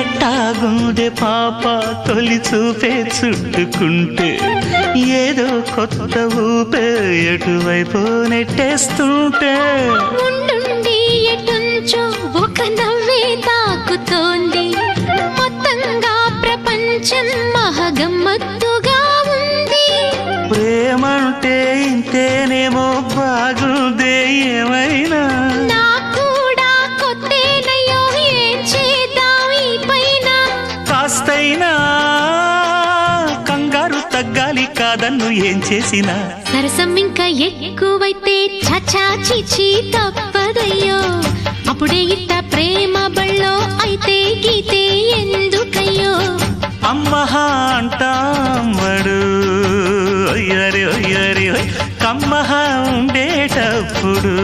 ఎట్టాగుందే పాప తొలి చూపే చుట్టుకుంటే? ఏదో కొత్త ఊపే ఎటువైపు నెట్టేస్తుంటే? ఒక నవ్వే తాకుతోంది. మొత్తంగా ప్రపంచం మహగమ్మత్తుగా ఉంది. ప్రేమంటే ఇంతేనేమో బాగుందే ఏమైనా తగ్గాలి కాదన్ను ఏం చేసినా. సరసం ఇంకా ఎక్కువైతే చచా చిచి తప్పదయ్యో. అప్పుడే ఇట్ట ప్రేమ బళ్ళో అయితే గీతే ఎందుకయ్యో. అమ్మహా ఒయ్యరి ఒయ్. కమ్మహా ఉండేటప్పుడు